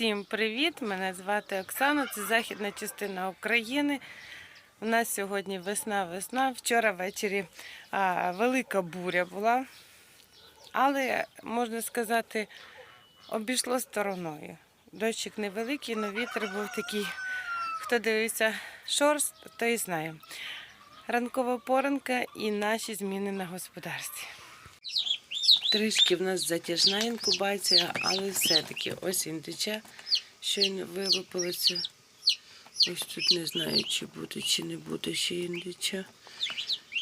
Всім привіт! Мене звати Оксана, це західна частина України. У нас сьогодні весна-весна. Вчора ввечері а, велика буря була, але можна сказати, обійшло стороною. Дощик невеликий, але вітер був такий. Хто дивився шорст, той знає. Ранкова поранка і наші зміни на господарстві. Трішки в нас затяжна інкубація, але все-таки осінь тече, щойно вилупилося. Ось тут не знаю, чи буде, чи не буде ще індича.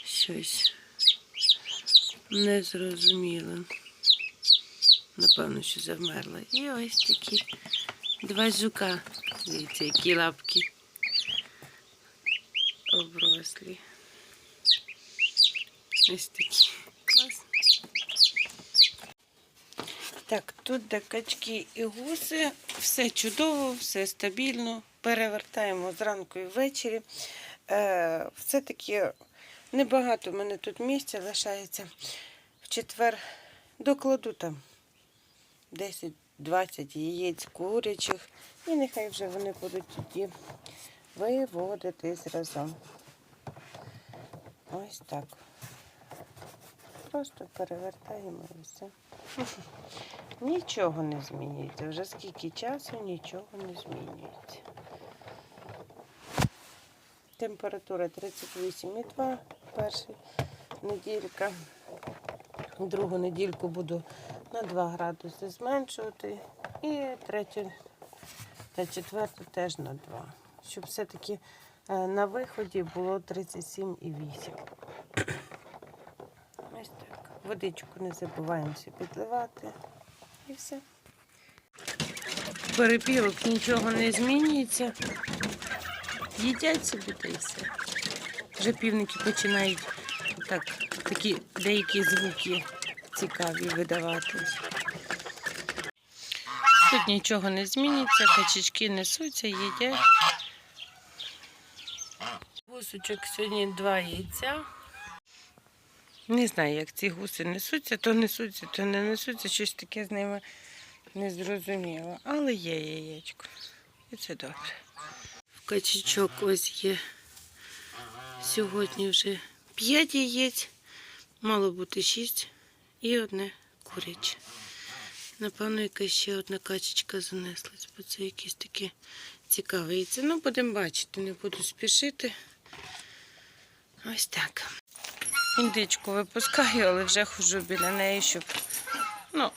Щось незрозуміло. Напевно, що завмерла. І ось такі два жука. Дивіться, які лапки оброслі. Ось такі. Так, тут де качки і гуси, все чудово, все стабільно. Перевертаємо зранку і ввечері. Е, все-таки небагато в мене тут місця лишається. В четвер докладу там 10-20 яєць курячих. І нехай вже вони будуть тоді виводитись разом. Ось так. Просто перевертаємо і все. Нічого не змінюється. Вже скільки часу нічого не змінюється. Температура 38,2 перша неділька. Другу недільку буду на 2 градуси зменшувати. І третю та четверту теж на 2. Щоб все-таки е, на виході було 37,8. Ось так. Водичку не забуваємося підливати. І все. Перепілок нічого не змінюється. Їдять собі та й все. Вже півники починають так, такі деякі звуки цікаві видавати. Тут нічого не зміниться, качечки несуться, їдять. Гусочок сьогодні два яйця. Не знаю, як ці гуси несуться, то несуться, то не несуться. Щось таке з ними незрозуміло. Але є яєчко. І це добре. В качечок ось є сьогодні вже 5 яєць, мало бути 6 і одне куряче. Напевно, якась ще одна качечка занеслась, бо це якісь такі цікаві яйця. Ну, будемо бачити, не буду спішити. Ось так. Індичку випускаю, але вже хожу біля неї, щоб ну,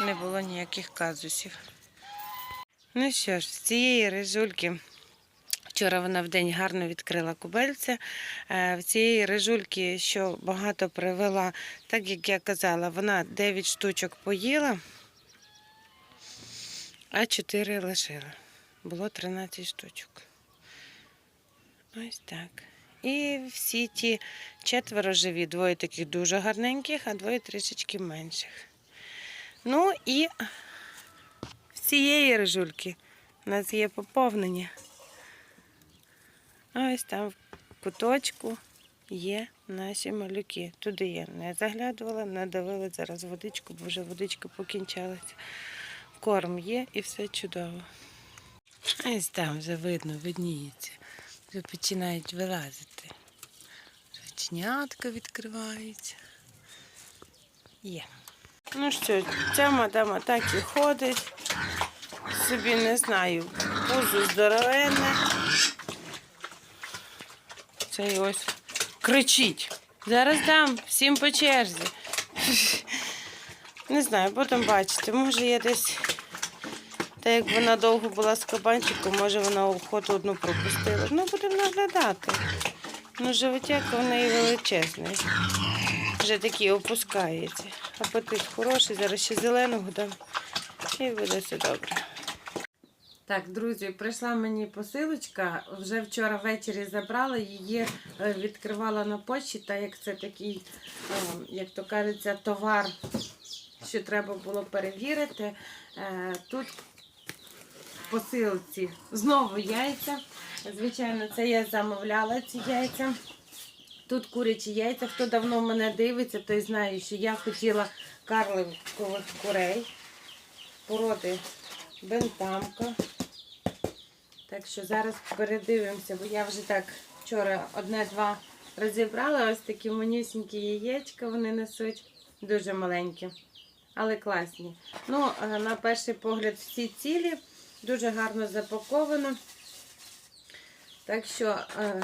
не було ніяких казусів. Ну що ж, з цієї рижульки. Вчора вона в день гарно відкрила кубельця. Е, В цієї рижульки, що багато привела, так як я казала, вона 9 штучок поїла, а 4 лишила. Було 13 штучок. Ось так. І всі ті четверо живі, двоє таких дуже гарненьких, а двоє трішечки менших. Ну і в цієї рижульки у нас є поповнення. Ось там в куточку є наші малюки. Туди я не заглядувала, не давила зараз водичку, бо вже водичка покінчалася. Корм є і все чудово. Ось там вже видно, видніється. Вже починають вилазити. Ручнятка відкривається. Є. Ну що, ця мадама так і ходить. Собі не знаю, пузо здоровенне. Цей ось кричить. Зараз дам всім по черзі. Не знаю, будемо бачити. Може я десь, так як вона довго була з кабанчиком, може вона охоту одну пропустила. Ну, будемо наглядати. Ну, животяка в неї величезний. Вже такий опускається. Апетит хороший, зараз ще зеленого дам. І буде все добре. Так, друзі, прийшла мені посилочка. Вже вчора ввечері забрала її, е, відкривала на почті, так як це такий, е, як то кажеться, товар, що треба було перевірити. Е, Тут посилці знову яйця. Звичайно, це я замовляла ці яйця. Тут курячі яйця. Хто давно мене дивиться, той знає, що я хотіла карликових курей породи бентамка. Так що зараз передивимося, бо я вже так вчора одне-два розібрала. Ось такі манюсінькі яєчка вони несуть. Дуже маленькі, але класні. Ну, е, на перший погляд, всі цілі, дуже гарно запаковано. Так що е,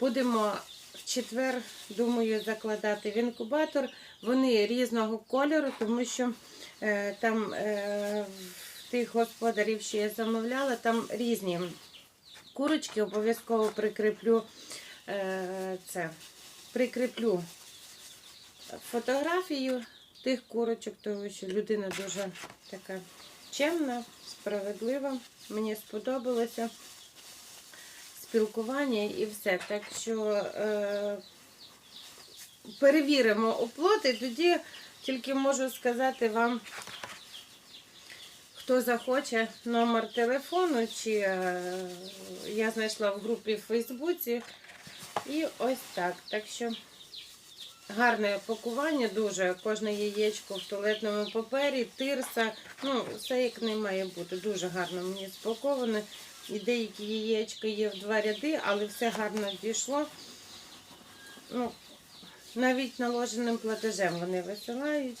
будемо в четвер, думаю, закладати в інкубатор. Вони різного кольору, тому що е, там е, в тих господарів, що я замовляла, там різні курочки. Обов'язково прикріплю е, це. Прикріплю фотографію тих курочок, тому що людина дуже така чемна, справедлива. Мені сподобалося спілкування і все. Так що е, перевіримо оплот, і тоді тільки можу сказати вам, хто захоче номер телефону, чи е, я знайшла в групі в Фейсбуці. І ось так. Так що гарне пакування, дуже кожне яєчко в туалетному папері, тирса. Ну, все як не має бути. Дуже гарно мені спаковане. І деякі яєчка є в два ряди, але все гарно дійшло. Ну, навіть наложеним платежем вони висилають.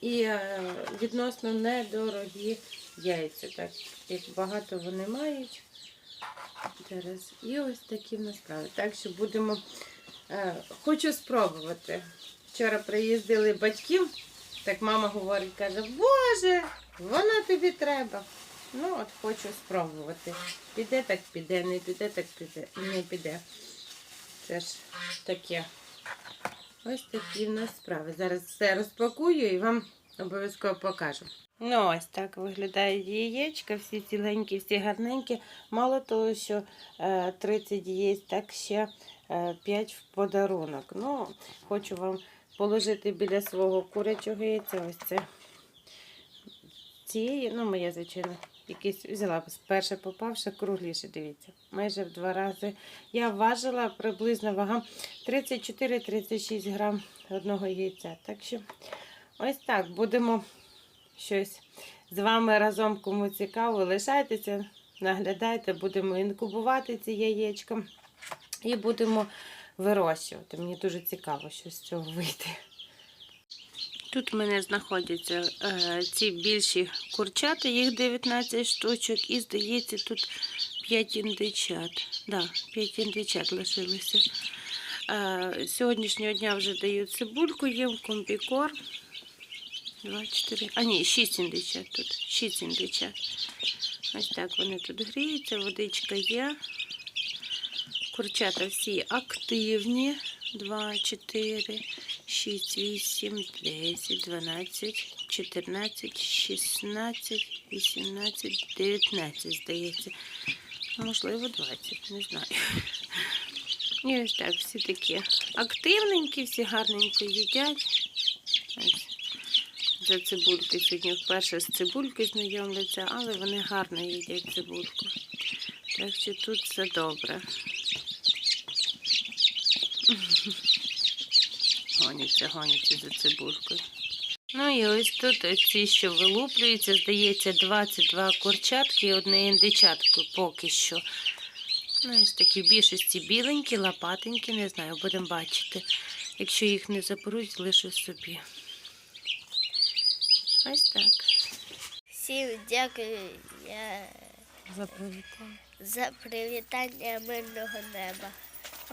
І е, відносно недорогі яйця. Так, як багато вони мають. І ось такі в нас справи. Так що будемо. Е, хочу спробувати. Вчора приїздили батьків, так мама говорить, каже, Боже, вона тобі треба. Ну, от хочу спробувати. Піде, так піде, не піде, так піде, не піде. Це ж таке. Ось такі в нас справи. Зараз все розпакую і вам обов'язково покажу. Ну, ось так виглядають яєчка, всі ціленькі, всі гарненькі. Мало того, що е, 30 є, так ще е, 5 в подарунок. Ну, хочу вам положити біля свого курячого яйця. Ось це цієї, ну, моє, звичайно, якийсь взяла перше попавши, кругліше, дивіться, майже в два рази. Я важила приблизно вага 34-36 грам одного яйця. Так що ось так будемо щось з вами разом, кому цікаво, лишайтеся, наглядайте, будемо інкубувати ці яєчка і будемо вирощувати. Мені дуже цікаво, що з цього вийде. Тут в мене знаходяться е, ці більші курчата, їх 19 штучок, і здається, тут 5 індичат. Да, 5 індичат лишилося. Е, сьогоднішнього дня вже даю цибульку, їм комбікор. 2, 4, а ні, 6 індичат тут. 6 індичат. Ось так вони тут гріються, водичка є. Курчата всі активні. 2, 4, 6, 8, 10, 12, 14, 16, 18, 19, здається. Можливо, 20, не знаю. І ось так, всі такі активненькі, всі гарненько їдять. За цибульки сьогодні вперше з цибулькою знайомляться, але вони гарно їдять цибульку. Так що тут все добре. Гоняться, гоняться за цибулькою. Ну і ось тут ці, що вилуплюються, здається, 22 курчатки і одне індичатко поки що. Ну, ось такі в більшості біленькі, лопатенькі, не знаю, будемо бачити. Якщо їх не заберуть, лишу собі. Ось так. Всім дякую я За привітання. за привітання мирного неба.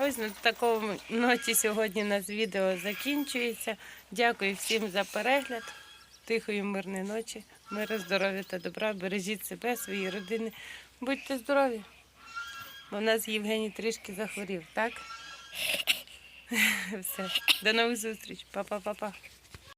Ось на такому ноті сьогодні у нас відео закінчується. Дякую всім за перегляд. Тихої, мирної ночі, миру, здоров'я та добра. Бережіть себе, свої родини. Будьте здорові. В нас Євгеній трішки захворів, так? Все. До нових зустріч. Па-па-па-па.